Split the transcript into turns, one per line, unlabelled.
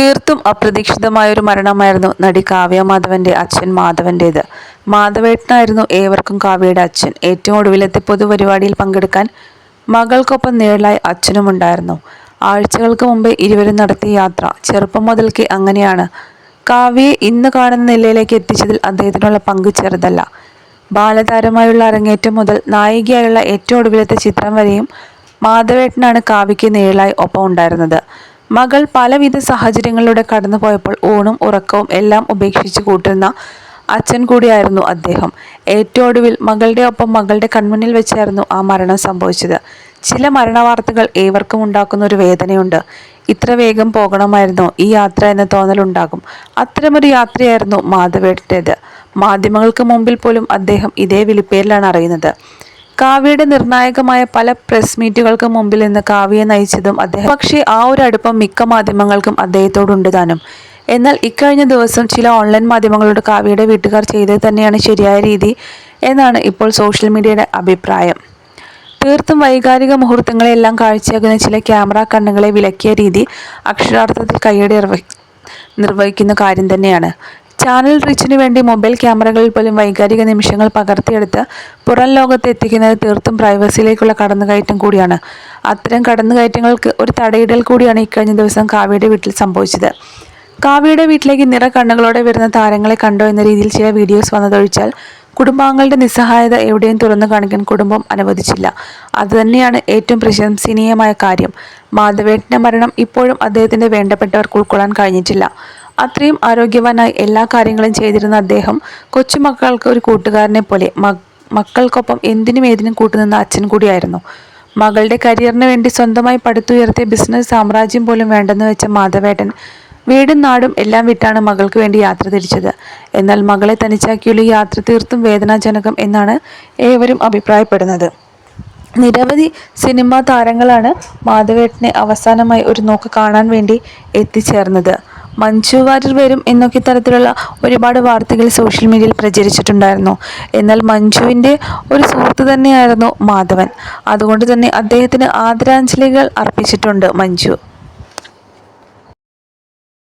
തീർത്തും അപ്രതീക്ഷിതമായൊരു മരണമായിരുന്നു നടി കാവ്യ മാധവന്റെ അച്ഛൻ മാധവന്റേത്. മാധവേട്ടനായിരുന്നു ഏവർക്കും കാവ്യയുടെ അച്ഛൻ. ഏറ്റവും ഒടുവിലത്തെ പൊതുപരിപാടിയിൽ പങ്കെടുക്കാൻ മകൾക്കൊപ്പം നേളായി അച്ഛനുമുണ്ടായിരുന്നു ആഴ്ചകൾക്ക് മുമ്പേ ഇരുവരും നടത്തിയ യാത്ര ചെറുപ്പം മുതൽക്ക് അങ്ങനെയാണ്. കാവ്യയെ ഇന്ന് കാണുന്ന നിലയിലേക്ക് എത്തിച്ചതിൽ അദ്ദേഹത്തിനുള്ള പങ്ക് ചെറുതല്ല. ബാലതാരമായുള്ള അരങ്ങേറ്റം മുതൽ നായികയായുള്ള ഏറ്റവും ഒടുവിലത്തെ ചിത്രം വരെയും മാധവേട്ടനാണ് കാവ്യയ്ക്ക് നേളായി ഒപ്പം ഉണ്ടായിരുന്നത്. മകൾ പലവിധ സാഹചര്യങ്ങളിലൂടെ കടന്നുപോയപ്പോൾ ഊണും ഉറക്കവും എല്ലാം ഉപേക്ഷിച്ച് കൂട്ടുന്ന അച്ഛൻ കൂടിയായിരുന്നു അദ്ദേഹം. ഏറ്റവും ഒടുവിൽ മകളുടെ ഒപ്പം മകളുടെ കൺമുന്നിൽ വെച്ചായിരുന്നു ആ മരണം സംഭവിച്ചത്. ചില മരണവാർത്തകൾ ഏവർക്കും ഉണ്ടാക്കുന്ന ഒരു വേദനയുണ്ട്. ഇത്ര വേഗം പോകണമായിരുന്നു ഈ യാത്ര എന്ന തോന്നലുണ്ടാകും. അത്തരമൊരു യാത്രയായിരുന്നു മാധവേട്ടന്റേത് മാധ്യമങ്ങൾക്ക് മുമ്പിൽ പോലും അദ്ദേഹം ഇതേ വിളിപ്പേരിലാണ് അറിയുന്നത്. കാവ്യയുടെ നിർണായകമായ പല പ്രസ് മീറ്റുകൾക്ക് മുമ്പിൽ നിന്ന് കാവ്യയെ നയിച്ചതും അദ്ദേഹം. പക്ഷേ ആ ഒരു അടുപ്പം മിക്ക മാധ്യമങ്ങൾക്കും അദ്ദേഹത്തോടുണ്ട് താനും. എന്നാൽ ഇക്കഴിഞ്ഞ ദിവസം ചില ഓൺലൈൻ മാധ്യമങ്ങളോട് കാവ്യയുടെ വീട്ടുകാർ ചെയ്തത് തന്നെയാണ് ശരിയായ രീതി എന്നാണ് ഇപ്പോൾ സോഷ്യൽ മീഡിയയുടെ അഭിപ്രായം. തീർത്തും വൈകാരിക മുഹൂർത്തങ്ങളെല്ലാം കാഴ്ചയാകുന്ന ചില ക്യാമറ കണ്ണുകളെ വിലക്കിയ രീതി അക്ഷരാർത്ഥത്തിൽ നിർവഹി നിർവഹിക്കുന്ന കാര്യം തന്നെയാണ്. ചാനൽ റീച്ചിന് വേണ്ടി മൊബൈൽ ക്യാമറകളിൽ പോലും വൈകാരിക നിമിഷങ്ങൾ പകർത്തിയെടുത്ത് പുറം ലോകത്ത് എത്തിക്കുന്നത് തീർത്തും പ്രൈവസിയിലേക്കുള്ള കടന്നുകയറ്റം കൂടിയാണ്. അത്തരം കടന്നുകയറ്റങ്ങൾക്ക് ഒരു തടയിടൽ കൂടിയാണ് ഇക്കഴിഞ്ഞ ദിവസം കാവ്യയുടെ വീട്ടിൽ സംഭവിച്ചത്. കാവ്യയുടെ വീട്ടിലേക്ക് നിറ കണ്ണുകളോടെ വരുന്ന താരങ്ങളെ കണ്ടോ എന്ന രീതിയിൽ ചില വീഡിയോസ് വന്നതൊഴിച്ചാൽ കുടുംബാംഗങ്ങളുടെ നിസ്സഹായത എവിടെയും തുറന്നു കാണിക്കാൻ കുടുംബം അനുവദിച്ചില്ല. അതുതന്നെയാണ് ഏറ്റവും പ്രശംസനീയമായ കാര്യം. മാധവേട്ടന്റെ മരണം ഇപ്പോഴും അദ്ദേഹത്തിന്റെ വേണ്ടപ്പെട്ടവർക്ക് ഉൾക്കൊള്ളാൻ കഴിഞ്ഞിട്ടില്ല. അത്രയും ആരോഗ്യവാനായി എല്ലാ കാര്യങ്ങളും ചെയ്തിരുന്ന അദ്ദേഹം കൊച്ചുമക്കൾക്ക് ഒരു കൂട്ടുകാരനെ പോലെ മക്കൾക്കൊപ്പം എന്തിനും ഏതിനും കൂട്ടുനിന്ന അച്ഛൻ കൂടിയായിരുന്നു. മകളുടെ കരിയറിന് വേണ്ടി സ്വന്തമായി പടുത്തുയർത്തിയ ബിസിനസ് സാമ്രാജ്യം പോലും വേണ്ടെന്ന് വെച്ച മാധവേട്ടൻ വീടും നാടും എല്ലാം വിട്ടാണ് മകൾക്ക് വേണ്ടി യാത്ര തിരിച്ചത്. എന്നാൽ മകളെ തനിച്ചാക്കിയുള്ള യാത്ര തീർത്തും വേദനാജനകം എന്നാണ് ഏവരും അഭിപ്രായപ്പെടുന്നത്. നിരവധി സിനിമാ താരങ്ങളാണ് മാധവേട്ടനെ അവസാനമായി ഒരു നോക്ക് കാണാൻ വേണ്ടി എത്തിച്ചേർന്നത്. മഞ്ജു വാര്യർ വരും എന്നൊക്കെ തരത്തിലുള്ള ഒരുപാട് വാർത്തകൾ സോഷ്യൽ മീഡിയയിൽ പ്രചരിച്ചിട്ടുണ്ടായിരുന്നു. എന്നാൽ മഞ്ജുവിന്റെ ഒരു സുഹൃത്ത് തന്നെയായിരുന്നു മാധവൻ. അതുകൊണ്ട് തന്നെ അദ്ദേഹത്തിന് ആദരാഞ്ജലികൾ അർപ്പിച്ചിട്ടുണ്ട് മഞ്ജു.